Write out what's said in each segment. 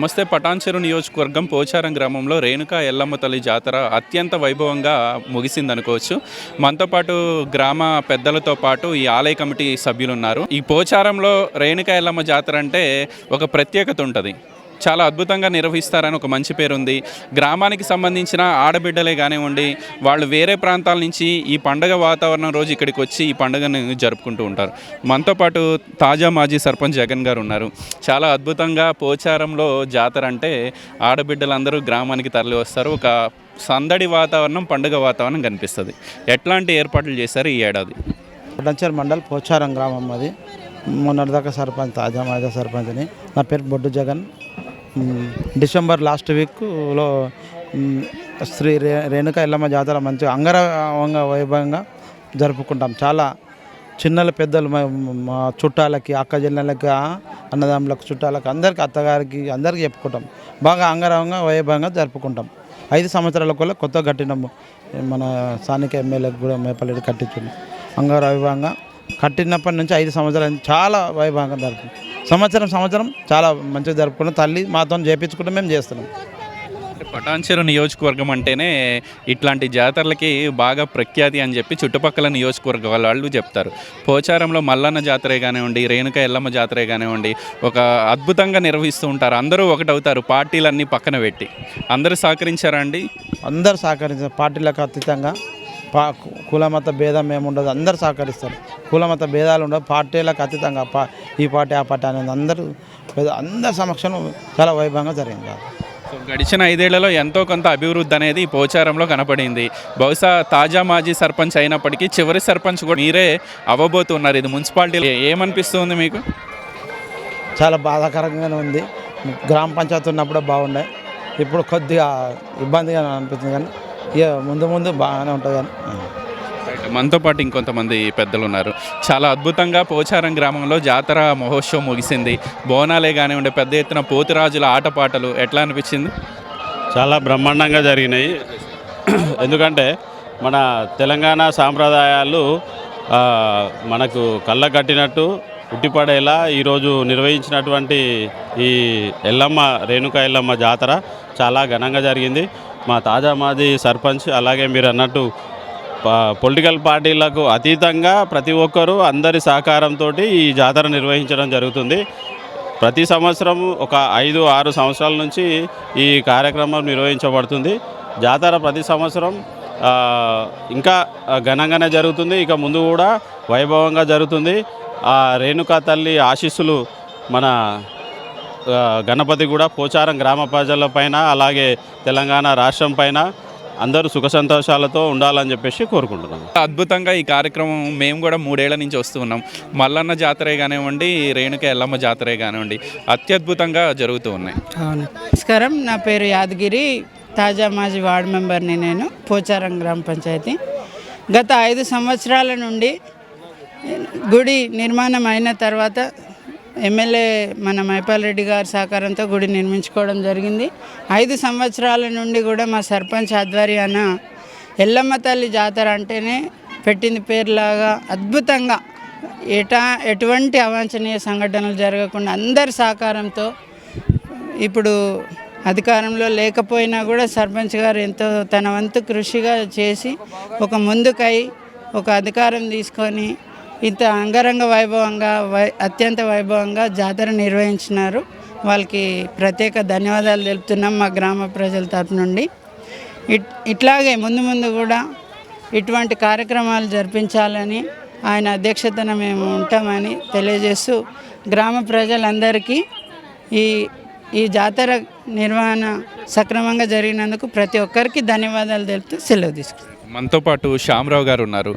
నమస్తే పటాన్చెరు నియోజకవర్గం పోచారం గ్రామంలో రేణుకా ఎల్లమ్మ తల్లి జాతర అత్యంత వైభవంగా ముగిసింది అనుకోవచ్చు మనతో పాటు గ్రామ పెద్దలతో పాటు ఈ ఆలయ కమిటీ సభ్యులు ఉన్నారు ఈ పోచారంలో రేణుకా ఎల్లమ్మ జాతర అంటే ఒక ప్రత్యేకత ఉంటుంది. చాలా అద్భుతంగా నిర్వహిస్తారని ఒక మంచి పేరు ఉంది గ్రామానికి సంబంధించిన ఆడబిడ్డలే కానివ్వండి వాళ్ళు వేరే ప్రాంతాల నుంచి ఈ పండగ వాతావరణం రోజు ఇక్కడికి వచ్చి ఈ పండుగను జరుపుకుంటూ ఉంటారు. మనతో పాటు తాజా మాజీ సర్పంచ్ జగన్ గారు ఉన్నారు. చాలా అద్భుతంగా పోచారంలో జాతర అంటే ఆడబిడ్డలందరూ గ్రామానికి తరలి వస్తారు. ఒక సందడి వాతావరణం పండుగ వాతావరణం కనిపిస్తుంది. ఎట్లాంటి ఏర్పాట్లు చేశారు ఈ ఏడాది? డంచర్ మండల్ పోచారం గ్రామం అది. మొన్నటిదాకా సర్పంచ్ తాజా మాజా సర్పంచ్ని. నా పేరు బొడ్డు జగన్. డిసెంబర్ లాస్ట్ వీక్లో శ్రీ రే రేణుక ఎల్లమ్మ జాతర మంచిగా అంగరంగ వైభవంగా జరుపుకుంటాం. చాలా చిన్నల పెద్దలు మా చుట్టాలకి అక్క చెల్లెళ్ళకి అన్నదమ్ములకు చుట్టాలకి అందరికి అత్తగారికి అందరికీ చెప్పుకుంటాం. బాగా అంగరంగ వైభవంగా జరుపుకుంటాం. ఐదు సంవత్సరాల కూడా కొత్త కట్టినాము. మన స్థానిక ఎమ్మెల్యేకి కూడా మేపల్లి కట్టించున్నాం అంగర వైభవంగా కట్టినప్పటి నుంచి ఐదు సంవత్సరాలు చాలా వైభవంగా జరుపుకుంటాం. సంవత్సరం సంవత్సరం చాలా మంచిగా జరుపుకున్నాం. తల్లి మాతో చేపించుకుంటే మేము చేస్తున్నాం. పటాన్చెరు నియోజకవర్గం అంటేనే ఇట్లాంటి జాతరలకి బాగా ప్రఖ్యాతి అని చెప్పి చుట్టుపక్కల నియోజకవర్గ వాళ్ళు చెప్తారు. పోచారంలో మల్లన్న జాతరే కానివ్వండి రేణుక ఎల్లమ్మ జాతరే కానివ్వండి ఒక అద్భుతంగా నిర్వహిస్తూ ఉంటారు. అందరూ ఒకటవుతారు పార్టీలన్నీ పక్కన పెట్టి. అందరూ సహకరించారా అండి? అందరు సహకరించారు. పార్టీలకు అతీతంగా పా కులమత భేదం ఏముండదు. అందరు సహకరిస్తారు. కులమత భేదాలు ఉండవు. పార్టీలకు అతీతంగా పా ఈ పార్టీ ఆ పార్టీ అనేది అందరూ అందరి సమక్షంలో చాలా వైభవంగా జరిగింది సో గడిచిన ఐదేళ్ళలో ఎంతో కొంత అభివృద్ధి అనేది ఈ పోచారంలో కనపడింది. బహుశా తాజా మాజీ సర్పంచ్ అయినప్పటికీ చివరి సర్పంచ్ కూడా మీరే అవ్వబోతున్నారు. ఇది మున్సిపాలిటీ ఏమనిపిస్తుంది మీకు? చాలా బాధాకరంగానే ఉంది. గ్రామ పంచాయతీ ఉన్నప్పుడే బాగుండే ఇప్పుడు కొద్దిగా ఇబ్బందిగా అనిపిస్తుంది కానీ ఇక ముందు ముందు బాగానే ఉంటుంది కానీ. మనతో పాటు ఇంకొంతమంది పెద్దలు ఉన్నారు. చాలా అద్భుతంగా పోచారం గ్రామంలో జాతర మహోత్సవం ముగిసింది. బోనాలే కానివ్వండి పెద్ద ఎత్తున పోతురాజుల ఆటపాటలు ఎట్లా అనిపించింది? చాలా బ్రహ్మాండంగా జరిగినాయి. ఎందుకంటే మన తెలంగాణ సాంప్రదాయాలు మనకు కళ్ళ కట్టినట్టు ఉట్టిపడేలా ఈరోజు నిర్వహించినటువంటి ఈ ఎల్లమ్మ రేణుక ఎల్లమ్మ జాతర చాలా ఘనంగా జరిగింది. మా తాజా మాది సర్పంచ్ అలాగే మీరు అన్నట్టు పొలిటికల్ పార్టీలకు అతీతంగా ప్రతి ఒక్కరూ అందరి సహకారంతో ఈ జాతర నిర్వహించడం జరుగుతుంది. ప్రతి సంవత్సరం ఒక ఐదు ఆరు సంవత్సరాల నుంచి ఈ కార్యక్రమం నిర్వహించబడుతుంది. జాతర ప్రతి సంవత్సరం ఇంకా ఘనంగానే జరుగుతుంది. ఇక ముందు కూడా వైభవంగా జరుగుతుంది. ఆ రేణుకా తల్లి ఆశీస్సులు మన గణపతి కూడా పోచారం గ్రామ ప్రజల పైన అలాగే తెలంగాణ రాష్ట్రం పైన అందరూ సుఖ సంతోషాలతో ఉండాలని చెప్పేసి కోరుకుంటున్నాను. అద్భుతంగా ఈ కార్యక్రమం మేము కూడా మూడేళ్ళ నుంచి వస్తూ ఉన్నాం మల్లన్న జాతరే కానివ్వండి రేణుక ఎల్లమ్మ జాతరే కానివ్వండి అత్యద్భుతంగా జరుగుతూ ఉన్నాయి. అవును. నమస్కారం. నా పేరు యాదగిరి. తాజా మాజీ వార్డు మెంబర్ని నేను పోచారం గ్రామ పంచాయతీ. గత ఐదు సంవత్సరాల నుండి గుడి నిర్మాణం అయిన తర్వాత ఎమ్మెల్యే మన మైపాల్ రెడ్డి గారి సహకారంతో గుడి నిర్మించుకోవడం జరిగింది. ఐదు సంవత్సరాల నుండి కూడా మా సర్పంచ్ ఆధ్వర్యాన ఎల్లమ్మ తల్లి జాతర అంటేనే పెట్టింది పేరులాగా అద్భుతంగా. ఎటా ఎటువంటి అవాంఛనీయ సంఘటనలు జరగకుండా అందరి సహకారంతో ఇప్పుడు అధికారంలో లేకపోయినా కూడా సర్పంచ్ గారు ఎంతో తన వంతు కృషిగా చేసి ఒక ముందుకై ఒక అధికారం తీసుకొని ఇంత అంగరంగ వైభవంగా వై అత్యంత వైభవంగా జాతర నిర్వహించినారు. వాళ్ళకి ప్రత్యేక ధన్యవాదాలు తెలుపుతున్నాం మా గ్రామ ప్రజల తరపు నుండి. ఇట్ ఇట్లాగే ముందు ముందు కూడా ఇటువంటి కార్యక్రమాలు జరిపించాలని ఆయన అధ్యక్షతన మేము ఉంటామని తెలియజేస్తూ గ్రామ ప్రజలందరికీ ఈ ఈ జాతర నిర్వహణ సక్రమంగా జరిగినందుకు ప్రతి ఒక్కరికి ధన్యవాదాలు తెలుపుతూ సెలవు తీసుకుంటాం మనతో పాటు శ్యామరావు గారు ఉన్నారు.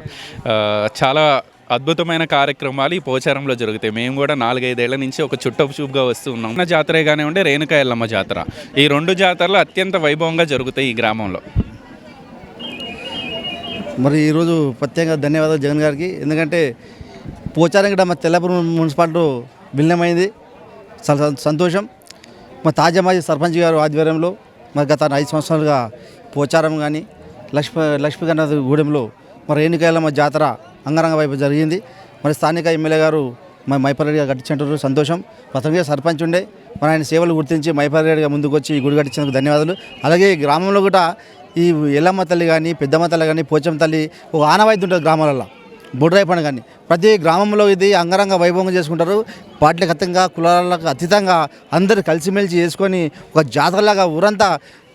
చాలా అద్భుతమైన కార్యక్రమాలు ఈ పోచారంలో జరుగుతాయి. మేము కూడా నాలుగైదేళ్ళ నుంచి ఒక చుట్టపు చూపుగా వస్తూ ఉన్నాం. ఉన్న జాతరే కానివ్వండి రేణుక ఎల్లమ్మ జాతర. ఈ రెండు జాతరలు అత్యంత వైభవంగా జరుగుతాయి ఈ గ్రామంలో. మరి ఈరోజు ప్రత్యేకంగా ధన్యవాదాలు జగన్ గారికి. ఎందుకంటే పోచారం కూడా మా తెల్లపురం మున్సిపాలిటీ విలీనమైంది. చాలా సంతోషం. మా తాజా మాజీ సర్పంచ్ గారు ఆధ్వర్యంలో మరి గత ఐదు సంవత్సరాలుగా పోచారం కానీ లక్ష్మీ లక్ష్మీగణనాథ గూడెంలో మరి రేణుకాయలమ్మ జాతర అంగరంగ వైపు జరిగింది. మరి స్థానిక ఎమ్మెల్యే గారు మరి మైపరెడ్డి గారు కట్టించారు సంతోషం. ప్రథమంగా సర్పంచ్ ఉండే. మన ఆయన సేవలు గుర్తించి మైపారెడ్డిగా ముందుకు వచ్చి ఈ గుడి కట్టించినందుకు ధన్యవాదాలు. అలాగే ఈ గ్రామంలో కూడా ఈ ఎల్లమ్మ తల్లి కానీ పెద్దమ్మ తల్లి కానీ పోచమ్మ తల్లి ఒక ఆనవాయితీ ఉంటుంది గ్రామాలలో బుడ్రాయి పండుగ కానీ ప్రతి గ్రామంలో ఇది అంగరంగ వైభవంగా చేసుకుంటారు. పార్టీలకు అతంగా కులాలకు అతీతంగా అందరూ కలిసిమెలిసి చేసుకొని ఒక జాతరలాగా ఊరంతా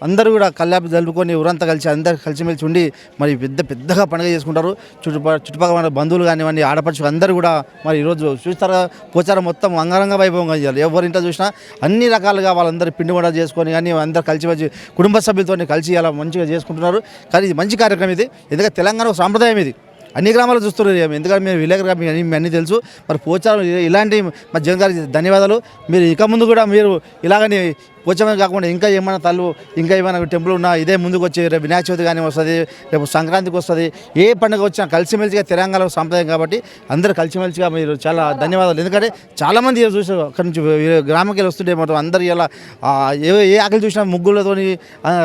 అందరూ కూడా కల్లాపి జరుపుకొని ఊరంతా కలిసి అందరు కలిసిమెలిసి ఉండి మరి పెద్ద పెద్దగా పండుగ చేసుకుంటారు. చుట్టుపక్కల చుట్టుపక్కల మన బంధువులు కానివ్వండి ఆడపడుచు అందరూ కూడా మరి ఈరోజు చూస్తారా పోచారం మొత్తం అంగరంగ వైభవంగా చేయాలి. ఎవరింట్లో చూసినా అన్ని రకాలుగా వాళ్ళందరూ పిండి వంటలు చేసుకొని కానీ అందరు కలిసి వచ్చి కుటుంబ సభ్యులతో కలిసి అలా మంచిగా చేసుకుంటున్నారు. కానీ ఇది మంచి కార్యక్రమం ఇది. ఎందుకంటే తెలంగాణ సాంప్రదాయం ఇది. అన్ని గ్రామాలు చూస్తున్నారు ఎందుకంటే మేము విలేకరు మీకు మేము అన్నీ తెలుసు. మరి పోచారం ఇలాంటి మా జగన్ గారికి ధన్యవాదాలు. మీరు ఇక ముందు కూడా మీరు ఇలాగని పోచమే కాకుండా ఇంకా ఏమైనా తల్లు ఇంకా ఏమైనా టెంపుల్ ఉన్నా ఇదే ముందుకు వచ్చి రేపు వినాయక చవితి కానీ వస్తుంది రేపు సంక్రాంతికి వస్తుంది ఏ పండుగ వచ్చినా కలిసిమెలిసిగా తెలంగాణ సాంప్రదాయం కాబట్టి అందరూ కలిసిమెలిసిగా మీరు చాలా ధన్యవాదాలు. ఎందుకంటే చాలామంది చూసారు అక్కడి నుంచి గ్రామంకి వెళ్ళి వస్తుంటే మొత్తం అందరు ఇలా ఏ ఏ ఆకలి చూసినా ముగ్గులతోని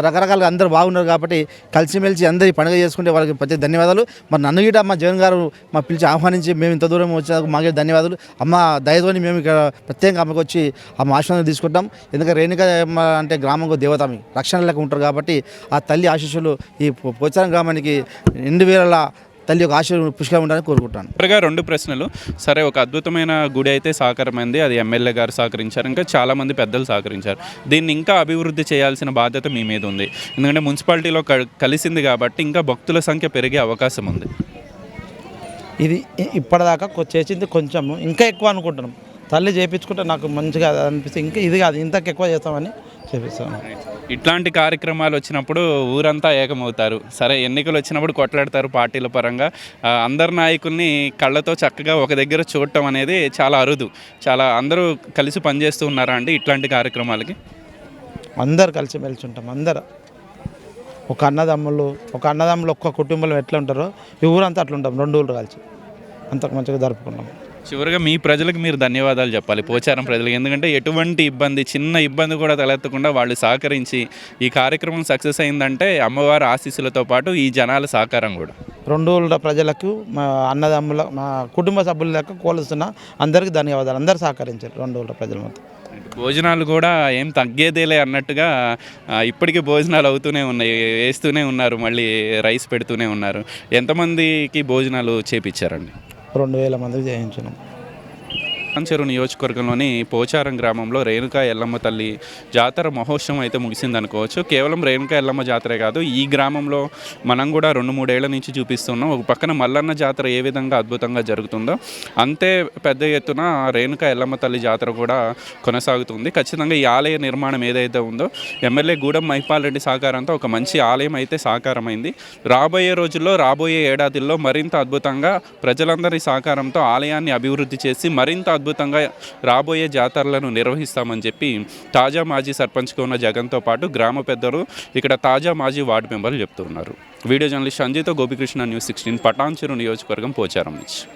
రకరకాలుగా అందరూ బాగున్నారు కాబట్టి కలిసిమెలిసి అందరి పండుగ చేసుకుంటే వాళ్ళకి ప్రత్యేక ధన్యవాదాలు. మరి నన్ను గిట మా జగన్ గారు మా పిలిచి ఆహ్వానించి మేము ఇంత దూరం వచ్చినందుకు మాకే ధన్యవాదాలు. అమ్మ దయతోని మేము ఇక్కడ ప్రత్యేకంగా అమ్మకి వచ్చి అమ్మ ఆశీర్వాదం తీసుకుంటాం. ఎందుకంటే రేణుక అంటే గ్రామంకు రక్షణ లెక్క ఉంటారు కాబట్టి ఆ తల్లి ఆశీస్సులు ఈ పో- పోచారం గ్రామానికి రెండు వేల తల్లి యొక్క ఆశీర్వాదం పుష్కలం ఉండాలని కోరుకుంటాను. చివరిగా రెండు ప్రశ్నలు. సరే ఒక అద్భుతమైన గుడి అయితే సహకారమైంది అది ఎమ్మెల్యే గారు సహకరించారు. ఇంకా చాలామంది పెద్దలు సహకరించారు. దీన్ని ఇంకా అభివృద్ధి చేయాల్సిన బాధ్యత మీ మీద ఉంది. ఎందుకంటే మున్సిపాలిటీలో క- కలిసింది కాబట్టి ఇంకా భక్తుల సంఖ్య పెరిగే అవకాశం ఉంది. ఇది ఇప్పటిదాకా చేసింది కొంచెము ఇంకా ఎక్కువ అనుకుంటున్నాం. తల్లి చేయించుకుంటే నాకు మంచిగా అనిపిస్తే ఇంకా ఇది కాదు ఇంతకు ఎక్కువ చేస్తామని చేపిస్తాను ఇట్లాంటి కార్యక్రమాలు వచ్చినప్పుడు ఊరంతా ఏకమవుతారు. సరే ఎన్నికలు వచ్చినప్పుడు కొట్లాడతారు పార్టీల పరంగా. అందరు నాయకుల్ని కళ్ళతో చక్కగా ఒక దగ్గర చూడటం అనేది చాలా అరుదు. చాలా అందరూ కలిసి పనిచేస్తూ ఉన్నారా అండి ఇట్లాంటి కార్యక్రమాలకి? అందరు కలిసి మెలిసి ఉంటాం అందరు. ఒక అన్నదమ్ములు ఒక అన్నదమ్ములు ఒక్క కుటుంబంలో ఎట్లా ఉంటారో ఈ ఊరంతా అట్లా ఉంటాం రెండు ఊళ్ళు కలిసి. అంతకు మంచిగా జరుపుకున్నాం. చివరిగా మీ ప్రజలకు మీరు ధన్యవాదాలు చెప్పాలి. పోచారం ప్రజలకు. ఎందుకంటే ఎటువంటి ఇబ్బంది చిన్న ఇబ్బంది కూడా తలెత్తకుండా వాళ్ళు సహకరించి ఈ కార్యక్రమం సక్సెస్ అయిందంటే అమ్మవారి ఆశీస్సులతో పాటు ఈ జనాల సహకారం కూడా. రెండు ప్రజలకు మా అన్నదమ్ముల మా కుటుంబ సభ్యుల లెక్క కోలుస్తున్న అందరికీ ధన్యవాదాలు. అందరు సహకరించారు రెండు ప్రజల మొత్తం భోజనాలు కూడా ఏం తగ్గేదేలే అన్నట్టుగా ఇప్పటికీ భోజనాలు అవుతూనే ఉన్నాయి. వేస్తూనే ఉన్నారు. మళ్ళీ రైస్ పెడుతూనే ఉన్నారు. ఎంతమందికి భోజనాలు చేపించారండి రెండు వేల మందికి చేయించినాం. చెరు నియోజకవర్గంలోని పోచారం గ్రామంలో రేణుకా ఎల్లమ్మ తల్లి జాతర మహోత్సవం అయితే ముగిసింది అనుకోవచ్చు కేవలం రేణుకా ఎల్లమ్మ జాతరే కాదు ఈ గ్రామంలో మనం కూడా రెండు మూడేళ్ళ నుంచి చూపిస్తున్నాం. ఒక పక్కన మల్లన్న జాతర ఏ విధంగా అద్భుతంగా జరుగుతుందో అంతే పెద్ద ఎత్తున రేణుకా ఎల్లమ్మ తల్లి జాతర కూడా కొనసాగుతుంది. ఖచ్చితంగా ఈ ఆలయ నిర్మాణం ఏదైతే ఉందో ఎమ్మెల్యే గూడెం మహిపాల్ రెడ్డి సహకారంతో ఒక మంచి ఆలయం అయితే సాకారమైంది. రాబోయే రోజుల్లో రాబోయే ఏడాదిలో మరింత అద్భుతంగా ప్రజలందరి సహకారంతో ఆలయాన్ని అభివృద్ధి చేసి మరింత అద్భుతంగా రాబోయే జాతరలను నిర్వహిస్తామని చెప్పి తాజా మాజీ సర్పంచ్గా ఉన్న జగన్తో పాటు గ్రామ పెద్దలు ఇక్కడ తాజా మాజీ వార్డు మెంబర్లు చెప్తున్నారు. వీడియో జర్నలిస్ట్ సంజయ్తో గోపికృష్ణ న్యూస్ సిక్స్టీన్ పటాన్చెరు నియోజకవర్గం పోచారం నుంచి.